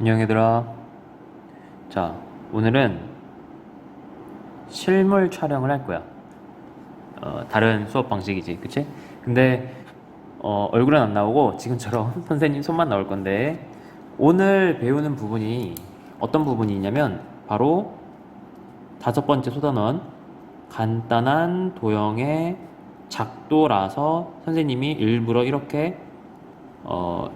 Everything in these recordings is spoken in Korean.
안녕 얘들아. 자, 오늘은 실물 촬영을 할 거야. 어, 다른 수업 방식이지, 그치? 근데 어, 얼굴은 안 나오고 지금처럼 선생님 손만 나올 건데 오늘 배우는 부분이 어떤 부분이냐면 바로 다섯 번째 소단원 간단한 도형의 작도라서 선생님이 일부러 이렇게 어,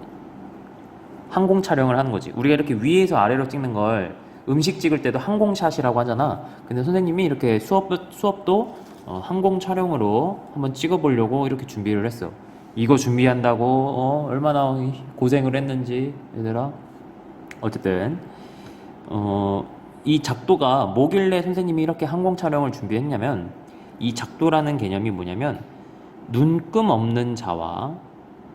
항공 촬영을 하는 거지. 우리가 이렇게 위에서 아래로 찍는 걸 음식 찍을 때도 항공샷이라고 하잖아. 근데 선생님이 이렇게 수업, 수업도 어, 항공 촬영으로 한번 찍어보려고 이렇게 준비를 했어. 이거 준비한다고 어, 얼마나 고생을 했는지 얘들아. 어쨌든 어, 이 작도가 뭐길래 선생님이 이렇게 항공 촬영을 준비했냐면 이 작도라는 개념이 뭐냐면 눈금 없는 자와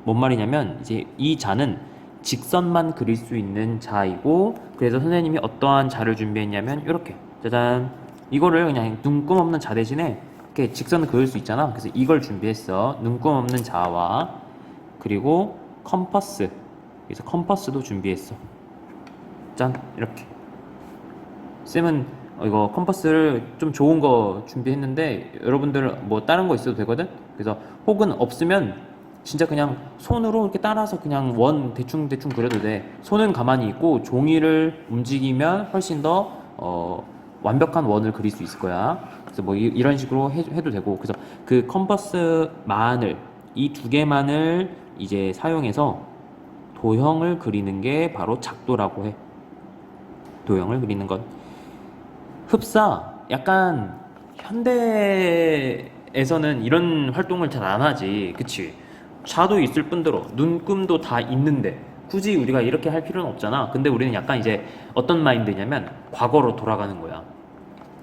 뭔 말이냐면 이제 이 자는 직선만 그릴 수 있는 자이고 그래서 선생님이 어떠한 자를 준비했냐면 이렇게. 짜잔. 이거를 그냥 눈금 없는 자 대신에 이렇게 직선을 그을 수 있잖아. 그래서 이걸 준비했어. 눈금 없는 자와 그리고 컴퍼스. 그래서 컴퍼스도 준비했어. 짠. 이렇게. 쌤은 어, 이거 컴퍼스를 좀 좋은 거 준비했는데 여러분들 뭐 다른 거 있어도 되거든? 그래서 혹은 없으면 진짜 그냥 손으로 이렇게 따라서 그냥 원 대충 대충 그려도 돼. 손은 가만히 있고 종이를 움직이면 훨씬 더 어, 완벽한 원을 그릴 수 있을 거야. 그래서 뭐 이, 런 식으로 해, 해도 되고. 그래서 그 컴퍼스만을 이 두 개만을 이제 사용해서 도형을 그리는 게 바로 작도라고 해. 도형을 그리는 것 흡사 약간 현대에서는 이런 활동을 잘 안 하지. 그치 자도 있을 뿐더러 눈금도 다 있는데 굳이 우리가 이렇게 할 필요는 없잖아. 근데 우리는 약간 이제 어떤 마인드냐면 과거로 돌아가는 거야.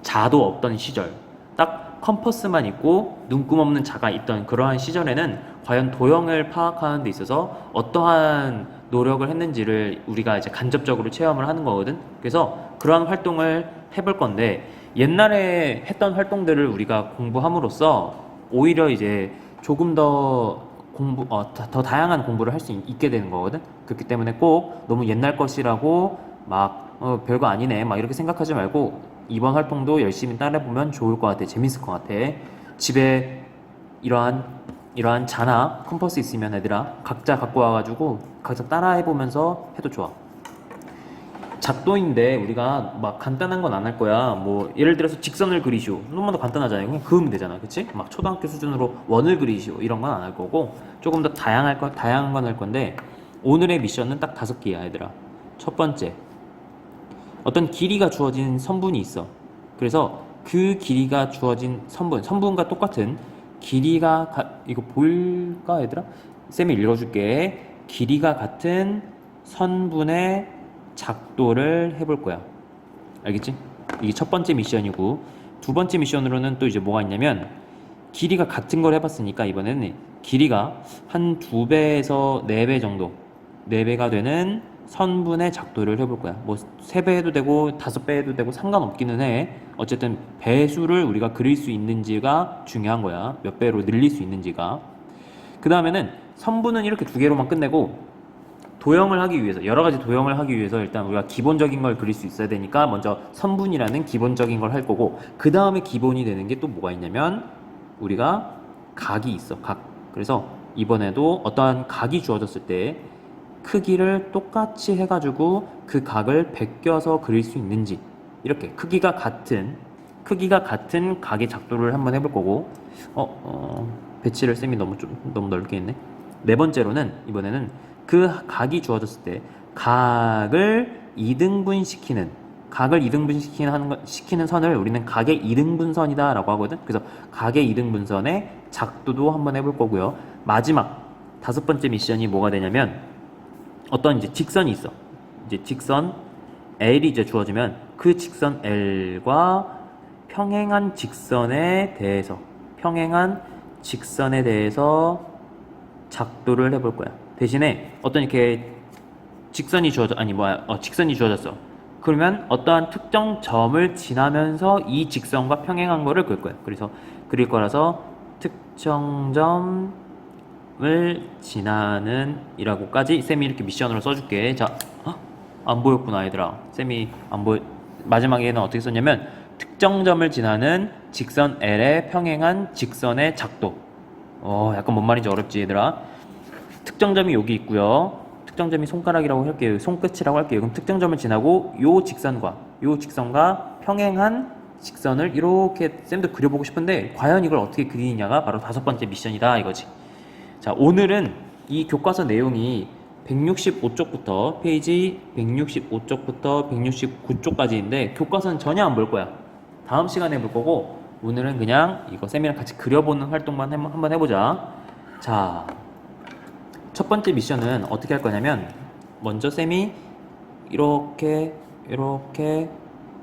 자도 없던 시절. 딱 컴퍼스만 있고 눈금 없는 자가 있던 그러한 시절에는 과연 도형을 파악하는 데 있어서 어떠한 노력을 했는지를 우리가 이제 간접적으로 체험을 하는 거거든. 그래서 그러한 활동을 해볼 건데 옛날에 했던 활동들을 우리가 공부함으로써 오히려 이제 조금 더 공부 어, 더, 더 다양한 공부를 할 수 있게 되는 거거든. 그렇기 때문에 꼭 너무 옛날 것이라고 막 어, 별거 아니네 막 이렇게 생각하지 말고 이번 활동도 열심히 따라 보면 좋을 것 같아. 재밌을 것 같아. 집에 이러한 이러한 자나 컴퍼스 있으면 애들아 각자 갖고 와가지고 각자 따라 해보면서 해도 좋아. 작도인데 우리가 막 간단한 건 안 할 거야. 뭐 예를 들어서 직선을 그리시오. 너무 더 간단하잖아요. 그냥 그으면 되잖아, 그렇지? 막 초등학교 수준으로 원을 그리시오 이런 건 안 할 거고 조금 더 다양할 거 다양한 건 할 건데 오늘의 미션은 딱 다섯 개야, 얘들아. 첫 번째 어떤 길이가 주어진 선분이 있어. 그래서 그 길이가 주어진 선분, 선분과 똑같은 길이가 가, 이거 보일까 얘들아? 쌤이 읽어줄게. 길이가 같은 선분의 작도를 해볼 거야. 알겠지? 이게 첫 번째 미션이고 두 번째 미션으로는 또 이제 뭐가 있냐면 길이가 같은 걸 해봤으니까 이번에는 길이가 한 두 배에서 네 배 정도 네 배가 되는 선분의 작도를 해볼 거야. 뭐 세 배 해도 되고 다섯 배 해도 되고 상관없기는 해. 어쨌든 배수를 우리가 그릴 수 있는지가 중요한 거야. 몇 배로 늘릴 수 있는지가. 그 다음에는 선분은 이렇게 두 개로만 끝내고 도형을 하기 위해서 여러 가지 도형을 하기 위해서 일단 우리가 기본적인 걸 그릴 수 있어야 되니까 먼저 선분이라는 기본적인 걸 할 거고 그 다음에 기본이 되는 게 또 뭐가 있냐면 우리가 각이 있어 각. 그래서 이번에도 어떠한 각이 주어졌을 때 크기를 똑같이 해가지고 그 각을 베껴서 그릴 수 있는지 이렇게 크기가 같은 크기가 같은 각의 작도를 한번 해볼 거고. 어, 어 배치를 쌤이 너무 좀 너무 넓게 했네. 네 번째로는 이번에는 그 각이 주어졌을 때 각을 이등분 시키는 각을 이등분 시키는 시키는 선을 우리는 각의 이등분선이다 라고 하거든. 그래서 각의 이등분선의 작도도 한번 해볼 거고요. 마지막 다섯 번째 미션이 뭐가 되냐면 어떤 이제 직선이 있어. 이제 직선 L이 이제 주어지면 그 직선 L과 평행한 직선에 대해서 평행한 직선에 대해서 작도를 해볼 거야. 대신에 어떤 이렇게 직선이 주어져 아니 뭐야 어, 직선이 주어졌어. 그러면 어떠한 특정 점을 지나면서 이 직선과 평행한 거를 그릴 거야. 그래서 그릴 거라서 특정 점을 지나는 이라고까지 쌤이 이렇게 미션으로 써줄게. 자, 어? 안 보였구나 얘들아 쌤이 안 보여 마지막에는 어떻게 썼냐면 특정 점을 지나는 직선 L에 평행한 직선의 작도 어 약간 뭔 말인지 어렵지 얘들아 특정 점이 여기 있고요 특정 점이 손가락이라고 할게요 손끝이라고 할게요 그럼 특정 점을 지나고 요 직선과 요 직선과 평행한 직선을 이렇게 쌤도 그려보고 싶은데 과연 이걸 어떻게 그리느냐가 바로 다섯 번째 미션이다 이거지 자, 오늘은 이 교과서 내용이 165쪽부터 페이지 165쪽부터 169쪽까지인데 교과서는 전혀 안 볼 거야. 다음 시간에 볼 거고 오늘은 그냥 이거 쌤이랑 같이 그려보는 활동만 해- 한번 해보자. 자, 첫 번째 미션은 어떻게 할 거냐면 먼저 쌤이 이렇게 이렇게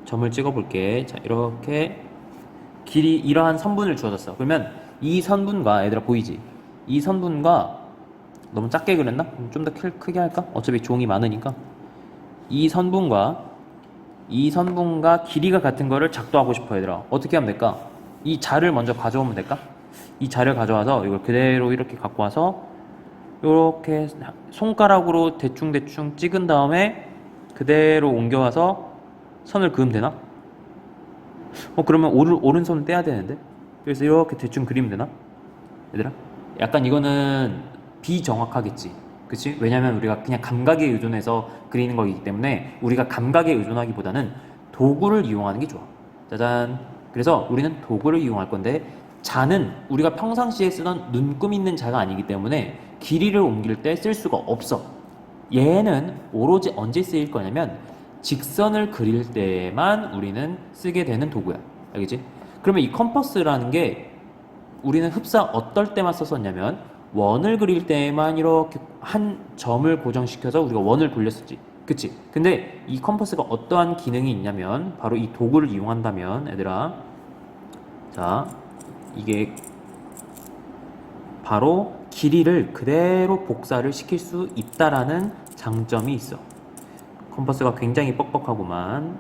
점을 찍어 볼게. 자, 이렇게 길이 이러한 선분을 주어졌어. 그러면 이 선분과 얘들아 보이지? 이 선분과 너무 작게 그렸나? 좀 더 크게 할까? 어차피 종이 많으니까 이 선분과 이 선분과 길이가 같은 거를 작도하고 싶어 얘들아 어떻게 하면 될까? 이 자를 먼저 가져오면 될까? 이 자를 가져와서 이걸 그대로 이렇게 갖고 와서 이렇게 손가락으로 대충대충 찍은 다음에 그대로 옮겨와서 선을 그으면 되나? 어 그러면 오른, 오른손 떼야 되는데 그래서 이렇게 대충 그리면 되나? 얘들아 약간 이거는 비정확하겠지 그치? 왜냐면 우리가 그냥 감각에 의존해서 그리는 거기 때문에 우리가 감각에 의존하기보다는 도구를 이용하는 게 좋아 짜잔 그래서 우리는 도구를 이용할 건데 자는 우리가 평상시에 쓰던 눈금 있는 자가 아니기 때문에 길이를 옮길 때 쓸 수가 없어 얘는 오로지 언제 쓰일 거냐면 직선을 그릴 때만 우리는 쓰게 되는 도구야. 알겠지? 그러면 이 컴퍼스라는 게 우리는 흡사 어떨 때만 썼었냐면 원을 그릴 때만 이렇게 한 점을 고정시켜서 우리가 원을 굴렸었지. 그치? 근데 이 컴퍼스가 어떠한 기능이 있냐면 바로 이 도구를 이용한다면 얘들아 자 이게 바로 길이를 그대로 복사를 시킬 수 있다라는 장점이 있어. 컴퍼스가 굉장히 뻑뻑하구만.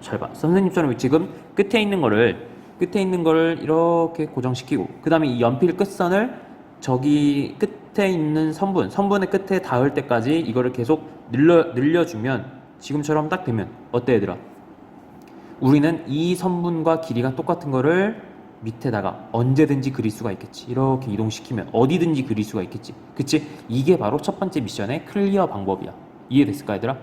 잘 봐. 선생님처럼 지금 끝에 있는 거를 끝에 있는 거를 이렇게 고정시키고 그 다음에 이 연필 끝선을 저기 끝에 있는 선분, 선분의 끝에 닿을 때까지 이거를 계속 늘려, 늘려주면 지금처럼 딱 되면 어때 얘들아? 우리는 이 선분과 길이가 똑같은 거를 밑에다가 언제든지 그릴 수가 있겠지. 이렇게 이동시키면 어디든지 그릴 수가 있겠지. 그치? 이게 바로 첫 번째 미션의 클리어 방법이야. 이해됐을까, 얘들아?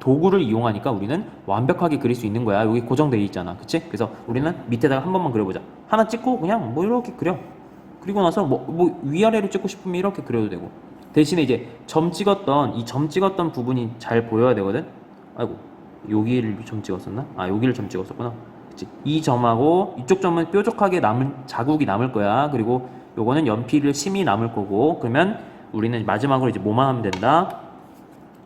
도구를 이용하니까 우리는 완벽하게 그릴 수 있는 거야. 여기 고정되어 있잖아. 그치? 그래서 우리는 밑에다가 한 번만 그려보자. 하나 찍고 그냥 뭐 이렇게 그려. 그리고 나서 뭐, 뭐 위아래로 찍고 싶으면 이렇게 그려도 되고. 대신에 이제 점 찍었던, 이 점 찍었던 부분이 잘 보여야 되거든? 아이고, 여기를 점 찍었었나? 아, 여기를 점 찍었었구나. 이 점하고 이쪽 점은 뾰족하게 남은 자국이 남을 거야. 그리고 요거는 연필을 심이 남을 거고. 그러면 우리는 마지막으로 이제 뭐만 하면 된다?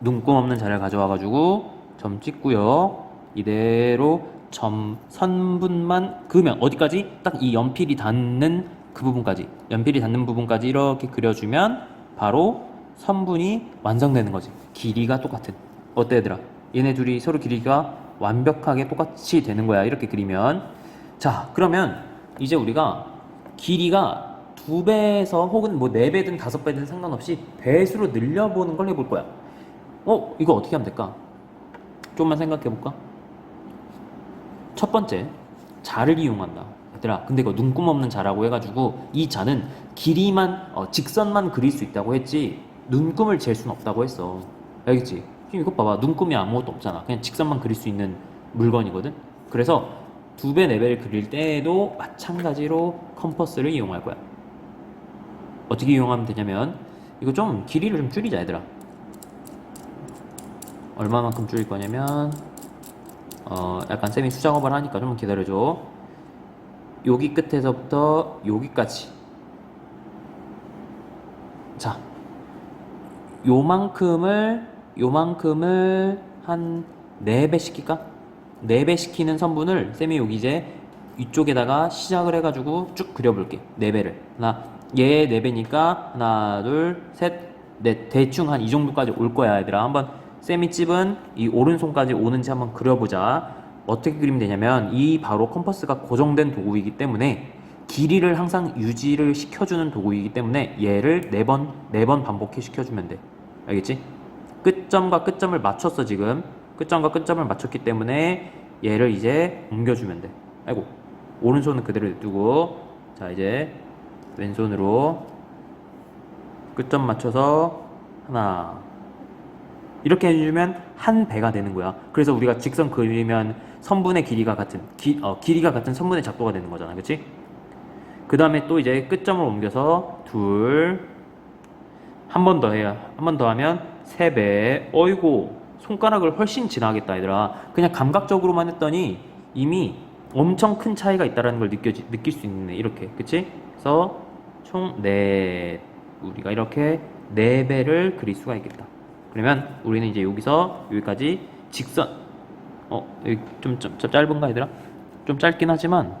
눈금 없는 자를 가져와가지고 점 찍고요. 이대로 점 선분만 그으면 어디까지? 딱 이 연필이 닿는 그 부분까지 연필이 닿는 부분까지 이렇게 그려주면 바로 선분이 완성되는 거지. 길이가 똑같은. 어때 얘들아? 얘네 둘이 서로 길이가 완벽하게 똑같이 되는 거야. 이렇게 그리면 자 그러면 이제 우리가 길이가 두 배에서 혹은 뭐 네 배든 다섯 배든 상관없이 배수로 늘려보는 걸 해볼 거야. 어, 이거 어떻게 하면 될까? 좀만 생각해 볼까? 첫 번째, 자를 이용한다. 얘들아, 근데 이거 눈금 없는 자라고 해가지고 이 자는 길이만, 어, 직선만 그릴 수 있다고 했지 눈금을 잴 수는 없다고 했어. 알겠지? 지금 이거 봐봐. 눈금이 아무것도 없잖아. 그냥 직선만 그릴 수 있는 물건이거든? 그래서 두 배, 네 배를 그릴 때에도 마찬가지로 컴퍼스를 이용할 거야. 어떻게 이용하면 되냐면 이거 좀 길이를 좀 줄이자 얘들아. 얼마만큼 줄일 거냐면 어 약간 쌤이 수작업을 하니까 좀 기다려줘 여기 끝에서부터 여기까지 자 요만큼을 요만큼을 한 4배 시킬까? 4배 시키는 선분을 쌤이 여기 이제 이쪽에다가 시작을 해가지고 쭉 그려볼게. 4배를. 하나 얘 4배니까 하나 둘 셋 넷. 대충 한 이 정도까지 올 거야 얘들아. 한번 쌤이 찝은 이 오른손까지 오는지 한번 그려보자. 어떻게 그리면 되냐면 이 바로 컴퍼스가 고정된 도구이기 때문에 길이를 항상 유지를 시켜주는 도구이기 때문에 얘를 네번네번 반복해 시켜주면 돼. 알겠지? 끝점과 끝점을 맞췄어 지금. 끝점과 끝점을 맞췄기 때문에 얘를 이제 옮겨주면 돼. 아이고 오른손은 그대로 냅두고 자 이제 왼손으로 끝점 맞춰서 하나. 이렇게 해주면 한 배가 되는 거야. 그래서 우리가 직선 그리면 선분의 길이가 같은 기, 어, 길이가 같은 선분의 작도가 되는 거잖아. 그치? 그 다음에 또 이제 끝점을 옮겨서 둘. 한 번 더 해야 한번 더 하면 세배 어이고 손가락을 훨씬 지나겠다 얘들아 그냥 감각적으로만 했더니 이미 엄청 큰 차이가 있다라는 걸 느껴지, 느낄 수 있네 이렇게 그치? 그래서 총 네 우리가 이렇게 네 배를 그릴 수가 있겠다 그러면 우리는 이제 여기서 여기까지 직선 어 여기 좀, 좀, 좀 짧은가 얘들아? 좀 짧긴 하지만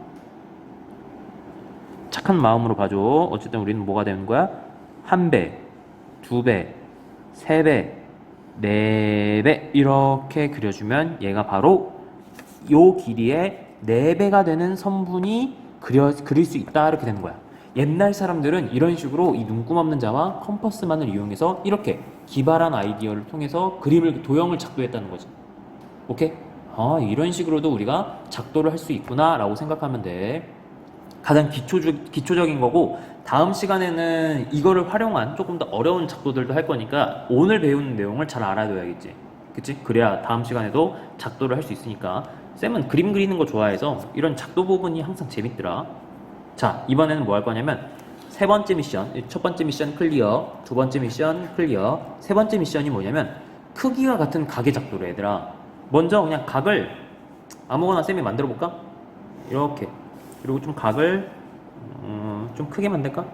착한 마음으로 봐줘 어쨌든 우리는 뭐가 되는 거야? 한 배, 두 배, 세 배, 네배 이렇게 그려주면 얘가 바로 요 길이의 네 배가 되는 선분이 그려 그릴 수 있다 이렇게 되는 거야. 옛날 사람들은 이런 식으로 이 눈금 없는 자와 컴퍼스만을 이용해서 이렇게 기발한 아이디어를 통해서 그림을 도형을 작도했다는 거지. 오케이? 아 이런 식으로도 우리가 작도를 할 수 있구나라고 생각하면 돼. 가장 기초적, 기초적인 거고 다음 시간에는 이거를 활용한 조금 더 어려운 작도들도 할 거니까 오늘 배우는 내용을 잘 알아둬야겠지. 그치? 그래야 다음 시간에도 작도를 할 수 있으니까. 쌤은 그림 그리는 거 좋아해서 이런 작도 부분이 항상 재밌더라. 자 이번에는 뭐 할 거냐면 세 번째 미션 첫 번째 미션 클리어 두 번째 미션 클리어. 세 번째 미션이 뭐냐면 크기가 같은 가게 작도로 얘들아 먼저 그냥 각을 아무거나 쌤이 만들어 볼까? 이렇게 그리고 좀 각을 음, 좀 크게 만들까?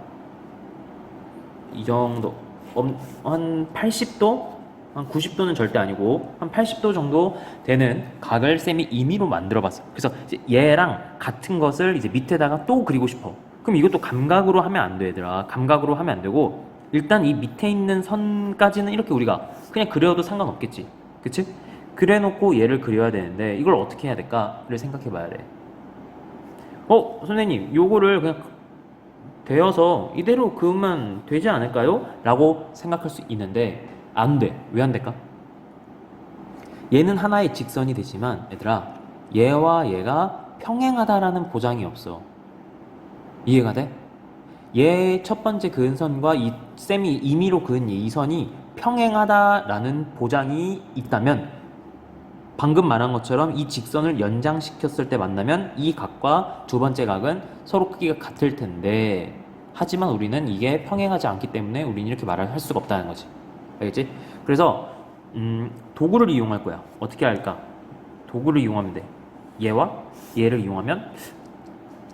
이 정도 엄- 한 80도? 한 90도는 절대 아니고 한 80도 정도 되는 각을 쌤이 임의로 만들어 봤어 그래서 얘랑 같은 것을 이제 밑에다가 또 그리고 싶어 그럼 이것도 감각으로 하면 안돼 얘들아 감각으로 하면 안 되고 일단 이 밑에 있는 선까지는 이렇게 우리가 그냥 그려도 상관없겠지 그치? 그래 놓고 얘를 그려야 되는데 이걸 어떻게 해야 될까를 생각해 봐야 돼 어, 선생님, 요거를 그냥 되어서 이대로 그으면 되지 않을까요? 라고 생각할 수 있는데, 안 돼. 왜 안 될까? 얘는 하나의 직선이 되지만, 얘들아, 얘와 얘가 평행하다라는 보장이 없어. 이해가 돼? 얘첫 번째 그은 선과 이 쌤이 임의로 그은 이 선이 평행하다라는 보장이 있다면 방금 말한 것처럼 이 직선을 연장시켰을 때 만나면 이 각과 두 번째 각은 서로 크기가 같을 텐데 하지만 우리는 이게 평행하지 않기 때문에 우리는 이렇게 말을 할 수가 없다는 거지 알겠지? 그래서 음, 도구를 이용할 거야 어떻게 할까? 도구를 이용하면 돼 얘와 얘를 이용하면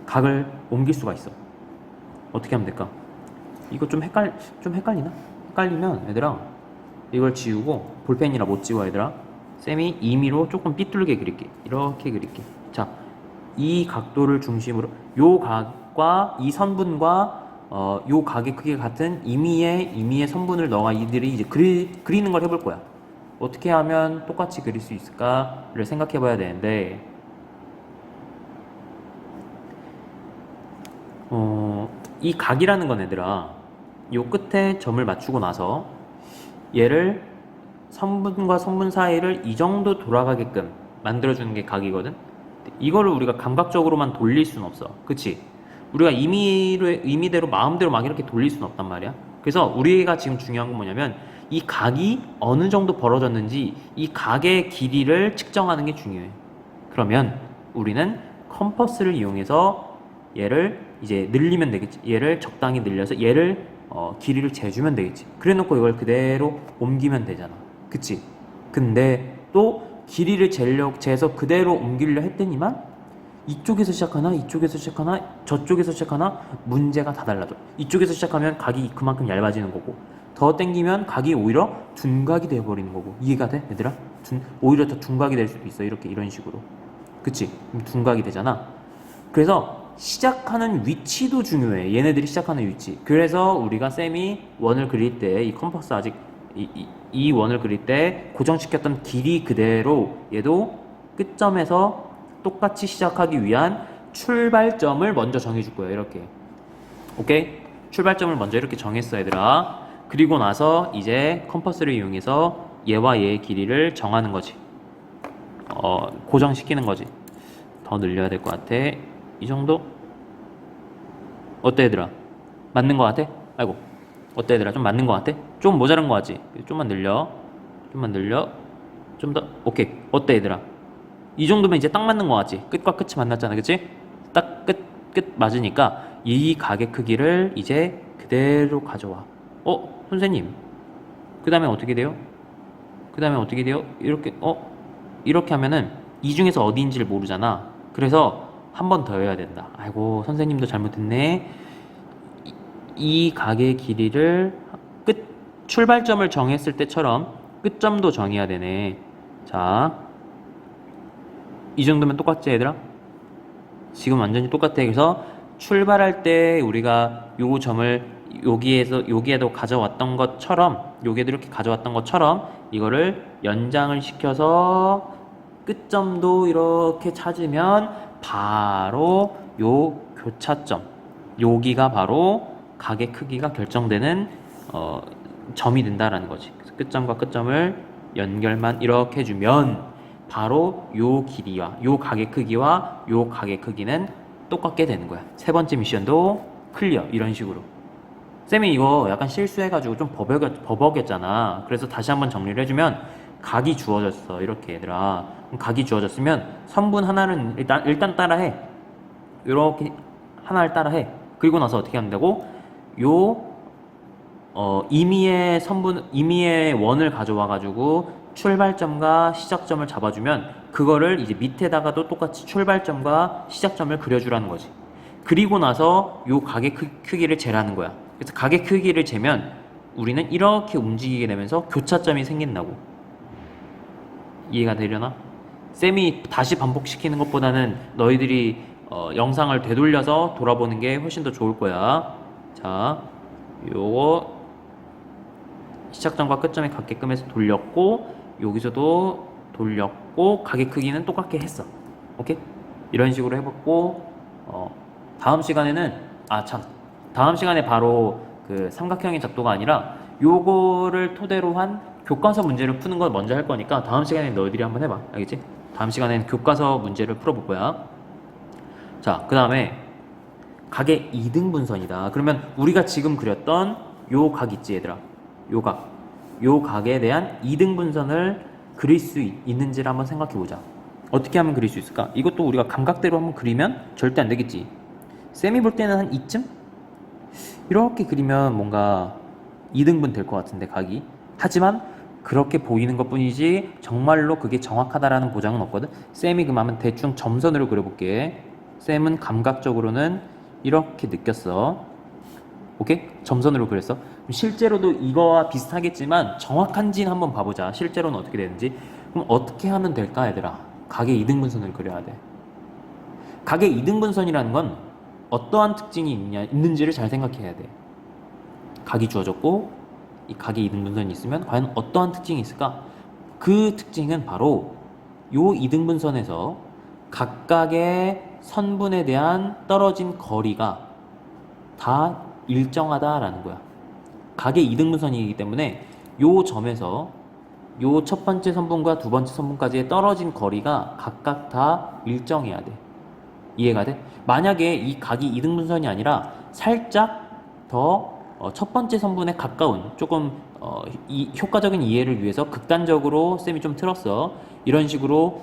각을 옮길 수가 있어 어떻게 하면 될까? 이거 좀 헷갈 좀 헷갈리나? 헷갈리면 얘들아 이걸 지우고 볼펜이라 못 지워 얘들아 쌤이 임의로 조금 삐뚤게 그릴게. 이렇게 그릴게. 자 이 각도를 중심으로 요 각과 이 선분과 어, 요 각의 크기가 같은 임의의 임의의 선분을 넣어가 이들이 이제 그리, 그리는 걸 해볼 거야. 어떻게 하면 똑같이 그릴 수 있을까를 생각해 봐야 되는데 어, 이 각이라는 건 얘들아 요 끝에 점을 맞추고 나서 얘를 선분과 선분 사이를 이 정도 돌아가게끔 만들어주는 게 각이거든 이거를 우리가 감각적으로만 돌릴 수는 없어 그치? 우리가 임의로, 임의대로 마음대로 막 이렇게 돌릴 수는 없단 말이야 그래서 우리가 지금 중요한 건 뭐냐면 이 각이 어느 정도 벌어졌는지 이 각의 길이를 측정하는 게 중요해 그러면 우리는 컴퍼스를 이용해서 얘를 이제 늘리면 되겠지. 얘를 적당히 늘려서 얘를 어, 길이를 재주면 되겠지. 그래 놓고 이걸 그대로 옮기면 되잖아. 그치? 근데 또 길이를 재려, 재서 그대로 옮기려 했더니만 이쪽에서 시작하나 이쪽에서 시작하나 저쪽에서 시작하나 문제가 다 달라져. 이쪽에서 시작하면 각이 그만큼 얇아지는 거고 더 땡기면 각이 오히려 둔각이 되어버리는 거고 이해가 돼 얘들아? 둔, 오히려 더 둔각이 될 수도 있어 이렇게 이런 식으로 그치? 둔각이 되잖아 그래서 시작하는 위치도 중요해. 얘네들이 시작하는 위치. 그래서 우리가 쌤이 원을 그릴 때 이 컴퍼스 아직 이, 이, 이 원을 그릴 때 고정시켰던 길이 그대로 얘도 끝점에서 똑같이 시작하기 위한 출발점을 먼저 정해줄 거예요. 이렇게. 오케이? 출발점을 먼저 이렇게 정했어, 얘들아. 그리고 나서 이제 컴퍼스를 이용해서 얘와 얘의 길이를 정하는 거지. 어, 고정시키는 거지. 더 늘려야 될 것 같아. 이 정도? 어때 얘들아? 맞는 것 같아? 아이고. 어때 얘들아? 좀 맞는 것 같아? 좀 모자란 것 같지? 좀만 늘려. 좀만 늘려. 좀 더. 오케이. 어때 얘들아? 이 정도면 이제 딱 맞는 것 같지? 끝과 끝이 만났잖아. 그치? 딱 끝, 끝 맞으니까 이 가게 크기를 이제 그대로 가져와. 어? 선생님. 그 다음에 어떻게 돼요? 그 다음에 어떻게 돼요? 이렇게, 어? 이렇게 하면은 이 중에서 어디인지를 모르잖아. 그래서 한 번 더 해야 된다. 아이고, 선생님도 잘못했네. 이, 이 가게 길이를 끝, 출발점을 정했을 때처럼 끝점도 정해야 되네. 자, 이 정도면 똑같지, 얘들아? 지금 완전히 똑같아. 그래서 출발할 때 우리가 요 점을 여기에서 여기에도 가져왔던 것처럼 여기에도 이렇게 가져왔던 것처럼 이거를 연장을 시켜서 끝점도 이렇게 찾으면 바로 요 교차점 여기가 바로 가게 크기가 결정되는 어, 점이 된다라는 거지. 그래서 끝점과 끝점을 연결만 이렇게 해주면 바로 요 길이와 요 가게 크기와 요 가게 크기는 똑같게 되는 거야. 세 번째 미션도 클리어 이런 식으로. 쌤이 이거 약간 실수해가지고 좀 버벅, 버벅였잖아. 그래서 다시 한번 정리를 해주면 각이 주어졌어. 이렇게 얘들아. 각이 주어졌으면 선분 하나는 일단 일단 따라해. 이렇게 하나를 따라해. 그리고 나서 어떻게 한다고? 요 어, 임의의 선분, 임의의 원을 가져와 가지고 출발점과 시작점을 잡아주면 그거를 이제 밑에다가도 똑같이 출발점과 시작점을 그려주라는 거지. 그리고 나서 요 가게 크, 크기를 재라는 거야. 그래서 가게 크기를 재면 우리는 이렇게 움직이게 되면서 교차점이 생긴다고. 이해가 되려나? 쌤이 다시 반복시키는 것보다는 너희들이 어, 영상을 되돌려서 돌아보는 게 훨씬 더 좋을 거야. 자, 요거 시작점과 끝점에 같게끔 해서 돌렸고 여기서도 돌렸고 가게 크기는 똑같게 했어. 오케이? 이런 식으로 해봤고 어, 다음 시간에는 아 참 다음 시간에 바로 그 삼각형의 작도가 아니라 요거를 토대로 한 교과서 문제를 푸는 걸 먼저 할 거니까 다음 시간에 너희들이 한번 해봐. 알겠지? 다음 시간에는 교과서 문제를 풀어볼 거야. 자, 그 다음에 각의 이등분선이다. 그러면 우리가 지금 그렸던 요 각 있지 얘들아. 요 각. 요 각에 대한 이등분선을 그릴 수 있, 있는지를 한번 생각해 보자. 어떻게 하면 그릴 수 있을까? 이것도 우리가 감각대로 한번 그리면 절대 안 되겠지. 쌤이 볼 때는 한 이쯤? 이렇게 그리면 뭔가 2등분 될 것 같은데 각이. 하지만 그렇게 보이는 것 뿐이지 정말로 그게 정확하다라는 보장은 없거든. 쌤이 그러면 대충 점선으로 그려볼게. 쌤은 감각적으로는 이렇게 느꼈어. 오케이? 점선으로. 그럼 실제로도 이거와 비슷하겠지만 정확한지는 한번 봐보자. 실제로는 어떻게 되는지. 그럼 어떻게 하면 될까, 얘들아? 각의 이등분선을 그려야 돼. 각의 이등분선이라는 건 어떠한 특징이 있냐, 있는지를 잘 생각해야 돼. 각이 주어졌고 이 각의 이등분선이 있으면 과연 어떠한 특징이 있을까? 그 특징은 바로 요 이등분선에서 각각의 선분에 대한 떨어진 거리가 다 일정하다라는 거야. 각의 이등분선이기 때문에 요 점에서 요 첫 번째 선분과 두 번째 선분까지의 떨어진 거리가 각각 다 일정해야 돼. 이해가 돼? 만약에 이 각이 이등분선이 아니라 살짝 더 어, 첫 번째 선분에 가까운 조금 어, 이, 효과적인 이해를 위해서 극단적으로 쌤이 좀 틀었어. 이런 식으로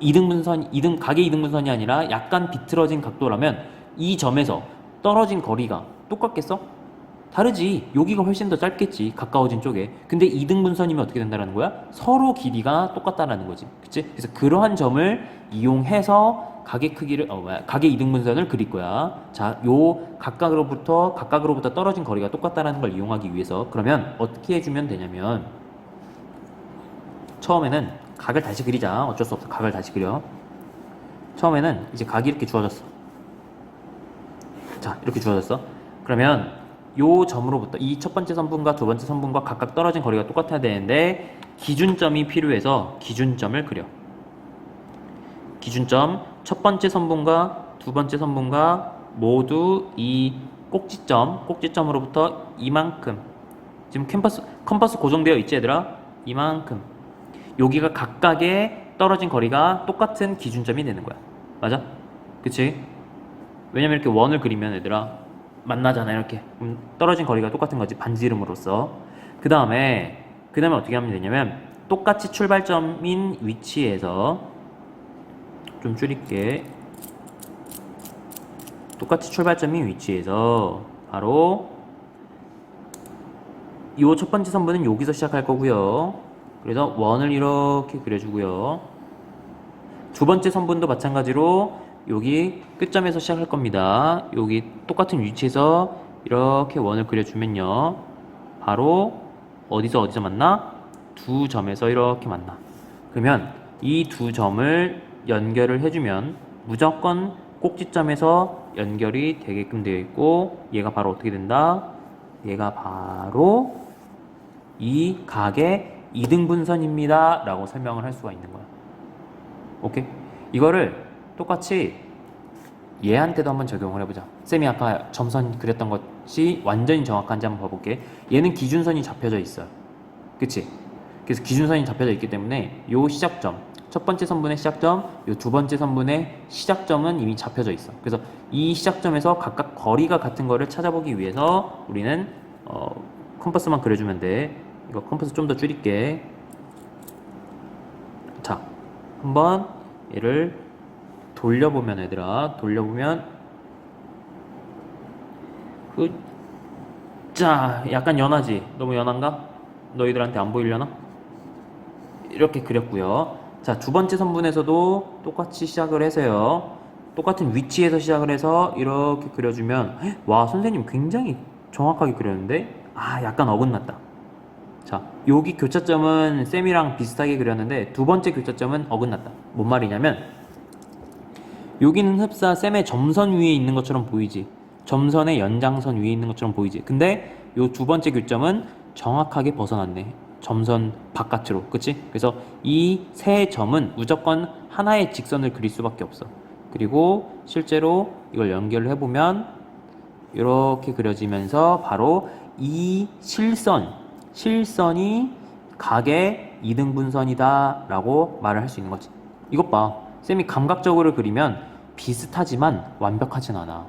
이등분선, 이등 각의 이등분선이 아니라 약간 비틀어진 각도라면 이 점에서 떨어진 거리가 똑같겠어? 다르지. 여기가 훨씬 더 짧겠지. 가까워진 쪽에. 근데 이등분선이면 어떻게 된다는 거야? 서로 길이가 똑같다라는 거지. 그치? 그래서 그러한 점을 이용해서 각의 크기를, 어, 뭐야. 각의 이등분선을 그릴 거야. 자, 요 각각으로부터, 각각으로부터 떨어진 거리가 똑같다라는 걸 이용하기 위해서. 그러면 어떻게 해주면 되냐면, 처음에는 각을 다시 그리자. 어쩔 수 없어. 각을 다시 그려. 처음에는 이제 각이 이렇게 주어졌어. 자, 이렇게 주어졌어. 그러면 요 점으로부터 이 첫 번째 선분과 두 번째 선분과 각각 떨어진 거리가 똑같아야 되는데 기준점이 필요해서 기준점을 그려. 기준점 첫 번째 선분과 두 번째 선분과 모두 이 꼭지점, 꼭지점으로부터 이만큼 지금 캠퍼스 컴퍼스 고정되어 있지 얘들아? 이만큼. 여기가 각각의 떨어진 거리가 똑같은 기준점이 되는 거야. 맞아? 그치? 왜냐면 이렇게 원을 그리면 얘들아 만나잖아 이렇게. 떨어진 거리가 똑같은 거지 반지름으로서 그 다음에 그 다음에 어떻게 하면 되냐면 똑같이 출발점인 위치에서 좀 줄일게. 똑같이 출발점인 위치에서 바로 이 첫 번째 선분은 여기서 시작할 거고요. 그래서 원을 이렇게 그려주고요. 두 번째 선분도 마찬가지로 여기 끝점에서 시작할 겁니다. 여기 똑같은 위치에서 이렇게 원을 그려주면요. 바로 어디서 어디서 만나? 두 점에서 이렇게 만나. 그러면 이 두 점을 연결을 해주면 무조건 꼭지점에서 연결이 되게끔 되어 있고 얘가 바로 어떻게 된다? 얘가 바로 이 각의 이등분선입니다. 라고 설명을 할 수가 있는 거야. 오케이? 이거를 똑같이 얘한테도 한번 적용을 해보자. 쌤이 아까 점선 그렸던 것이 완전히 정확한지 한번 봐볼게. 얘는 기준선이 잡혀져 있어요. 그치? 그래서 기준선이 잡혀져 있기 때문에 요 시작점, 첫 번째 선분의 시작점, 요 두 번째 선분의 시작점은 이미 잡혀져 있어. 그래서 이 시작점에서 각각 거리가 같은 거를 찾아보기 위해서 우리는 어, 컴퍼스만 그려주면 돼. 이거 컴퍼스 좀 더 줄일게. 자, 한번 얘를 돌려보면 얘들아. 돌려보면 그, 자 약간 연하지? 너무 연한가? 너희들한테 안 보이려나? 이렇게 그렸고요. 자 두 번째 선분에서도 똑같이 시작을 해서요. 똑같은 위치에서 시작을 해서 이렇게 그려주면 헉, 와 선생님 굉장히 정확하게 그렸는데? 아 약간 어긋났다. 자, 여기 교차점은 쌤이랑 비슷하게 그렸는데 두 번째 교차점은 어긋났다. 뭔 말이냐면 여기는 흡사 쌤의 점선 위에 있는 것처럼 보이지. 점선의 연장선 위에 있는 것처럼 보이지. 근데 요 두 번째 교점은 정확하게 벗어났네. 점선 바깥으로. 그치? 그래서 이 세 점은 무조건 하나의 직선을 그릴 수밖에 없어. 그리고 실제로 이걸 연결을 해보면 이렇게 그려지면서 바로 이 실선, 실선이 각의 이등분선이다 라고 말을 할 수 있는 거지. 이것 봐. 쌤이 감각적으로 그리면 비슷하지만 완벽하진 않아.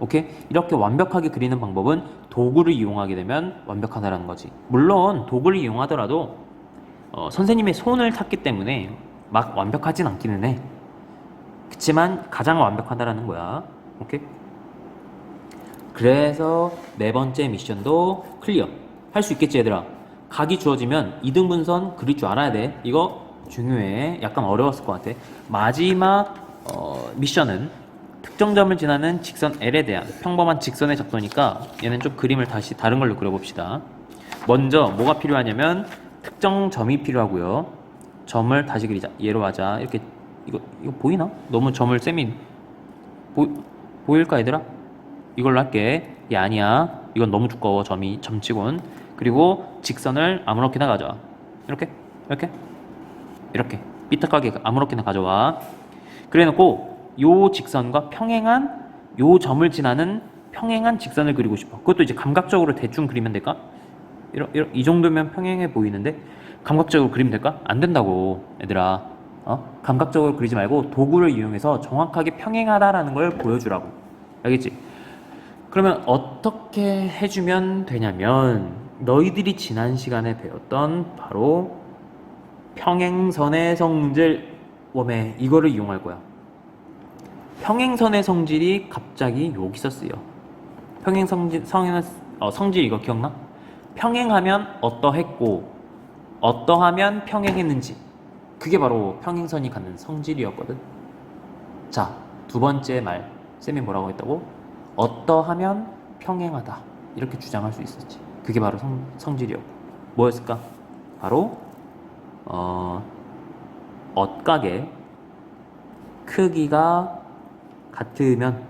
오케이? 이렇게 완벽하게 그리는 방법은 도구를 이용하게 되면 완벽하다라는 거지. 물론 도구를 이용하더라도 어, 선생님의 손을 탔기 때문에 막 완벽하진 않기는 해. 그치만 가장 완벽하다라는 거야. 오케이? 그래서 네 번째 미션도 클리어. 할 수 있겠지 얘들아. 각이 주어지면 이등분선 그릴 줄 알아야 돼. 이거 중요해. 약간 어려웠을 것 같아. 마지막 어, 미션은 특정 점을 지나는 직선 L에 대한 평범한 직선의 작도니까 얘는 좀 그림을 다시 다른 걸로 그려봅시다. 먼저 뭐가 필요하냐면 특정 점이 필요하고요. 점을 다시 그리자. 얘로 하자. 이렇게 이거 이거 보이나? 너무 점을 쌤이 보, 보일까 얘들아? 이걸로 할게. 얘 아니야. 이건 너무 두꺼워 점이 점치곤. 그리고 직선을 아무렇게나 가져와. 이렇게 이렇게 이렇게 삐딱하게 아무렇게나 가져와. 그래놓고 요 직선과 평행한 요 점을 지나는 평행한 직선을 그리고 싶어. 그것도 이제 감각적으로 대충 그리면 될까? 이러, 이러, 이 정도면 평행해 보이는데 감각적으로 그리면 될까? 안 된다고 얘들아. 어? 감각적으로 그리지 말고 도구를 이용해서 정확하게 평행하다라는 걸 보여주라고. 알겠지? 그러면 어떻게 해주면 되냐면 너희들이 지난 시간에 배웠던 바로 평행선의 성질 웜에 이거를 이용할 거야. 평행선의 성질이 갑자기 여기서 쓰여. 평행 성질 성, 어, 성질 이거 기억나? 평행하면 어떠했고 어떠하면 평행했는지 그게 바로 평행선이 갖는 성질이었거든. 자, 두 번째 말 쌤이 뭐라고 했다고? 어떠하면 평행하다 이렇게 주장할 수 있었지. 그게 바로 성, 성질이었고 뭐였을까? 바로 어, 엇각의 크기가 같으면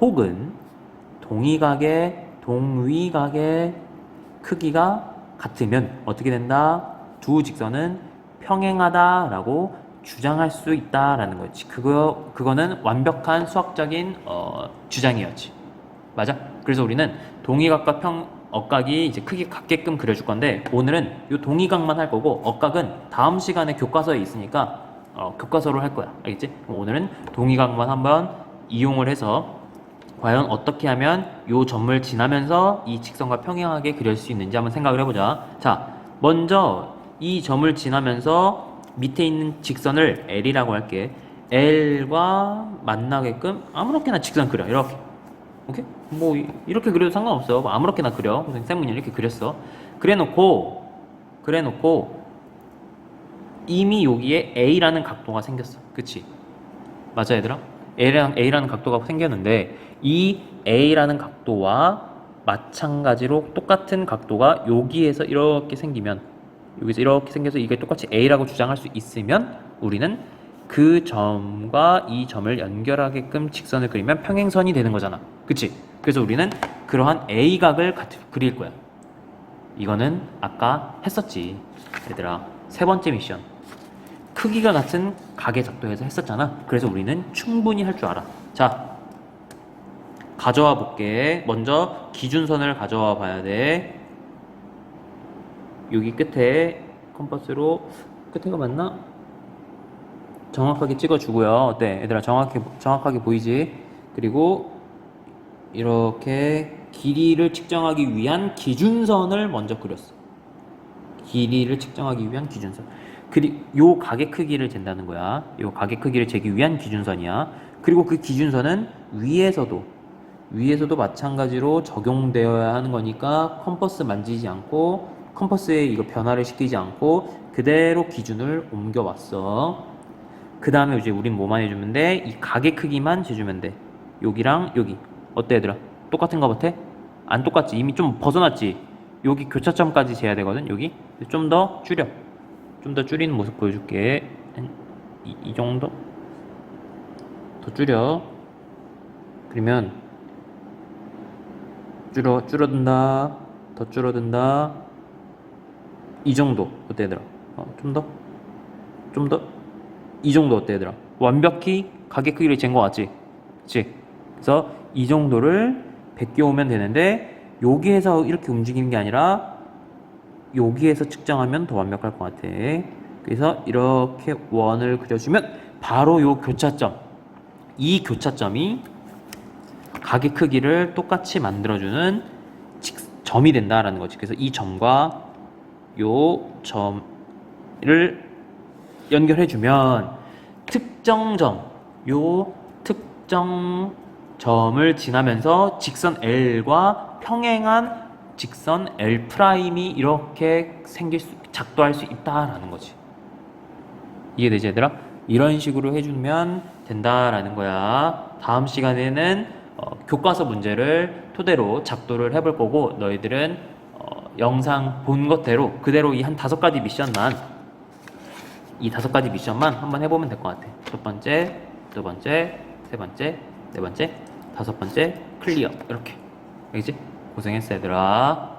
혹은 동위각의 동위각의 크기가 같으면 어떻게 된다? 두 직선은 평행하다라고 주장할 수 있다라는 거지. 그거 그거는 완벽한 수학적인 어, 주장이었지. 맞아? 그래서 우리는 동위각과 평 억각이 이제 크게 같게끔 그려줄 건데 오늘은 이 동의각만 할 거고 억각은 다음 시간에 교과서에 있으니까 어, 교과서로 할 거야. 알겠지? 오늘은 동의각만 한번 이용을 해서 과연 어떻게 하면 이 점을 지나면서 이 직선과 평행하게 그릴 수 있는지 한번 생각을 해보자. 자, 먼저 이 점을 지나면서 밑에 있는 직선을 L이라고 할게. L과 만나게끔 아무렇게나 직선 그려. 이렇게. 오케이? 뭐 이- 이렇게 그려도 상관없어. 뭐 아무렇게나 그려. 쌤은 이렇게 그렸어. 그래놓고 그래놓고 이미 여기에 A라는 각도가 생겼어. 그치? 맞아 얘들아? A라는, A라는 각도가 생겼는데 이 A라는 각도와 마찬가지로 똑같은 각도가 여기에서 이렇게 생기면 여기서 이렇게 생겨서 이게 똑같이 A라고 주장할 수 있으면 우리는 그 점과 이 점을 연결하게끔 직선을 그리면 평행선이 되는 거잖아. 그치? 그래서 우리는 그러한 A각을 그릴 거야. 이거는 아까 했었지. 얘들아. 세 번째 미션. 크기가 같은 각의 작도에서 했었잖아. 그래서 우리는 충분히 할 줄 알아. 자, 가져와 볼게. 먼저 기준선을 가져와 봐야 돼. 여기 끝에 컴퍼스로 끝에가 맞나? 정확하게 찍어주고요. 어때? 얘들아 정확히 정확하게 보이지? 그리고 이렇게 길이를 측정하기 위한 기준선을 먼저 그렸어. 길이를 측정하기 위한 기준선. 그리 요 가게 크기를 잰다는 거야. 요 가게 크기를 재기 위한 기준선이야. 그리고 그 기준선은 위에서도 위에서도 마찬가지로 적용되어야 하는 거니까 컴퍼스 만지지 않고 컴퍼스에 이거 변화를 시키지 않고 그대로 기준을 옮겨 왔어. 그 다음에 이제 우린 뭐만 해주면 돼? 이 가게 크기만 재주면 돼. 여기랑 여기 어때 얘들아? 똑같은 거 같아? 안 똑같지? 이미 좀 벗어났지? 여기 교차점까지 재야 되거든 여기 좀 더 줄여 좀 더 줄이는 모습 보여줄게 한 이, 이 정도 더 줄여 그러면 줄어 줄어든다 더 줄어든다 이 정도 어때 얘들아 어, 좀 더 좀 더 이 정도 어때 얘들아 완벽히 가게 크기를 잰 거 같지 그치 그래서 이 정도를 베껴오면 되는데 여기에서 이렇게 움직이는 게 아니라 여기에서 측정하면 더 완벽할 것 같아. 그래서 이렇게 원을 그려주면 바로 요 교차점, 이 교차점이 가게 크기를 똑같이 만들어주는 직- 점이 된다라는 거지. 그래서 이 점과 요 점을 연결해주면 특정 점, 요 특정 점을 지나면서 직선 L과 평행한 직선 L 프라임이 이렇게 생길 수, 작도할 수 있다라는 거지. 이해되지 얘들아? 이런 식으로 해주면 된다라는 거야. 다음 시간에는 어, 교과서 문제를 토대로 작도를 해볼 거고 너희들은 어, 영상 본 것대로 그대로 이 한 다섯 가지 미션만 이 다섯 가지 미션만 한번 해보면 될 것 같아. 첫 번째, 두 번째, 세 번째, 네 번째, 다섯 번째 클리어 이렇게 알겠지? 고생했어 얘들아.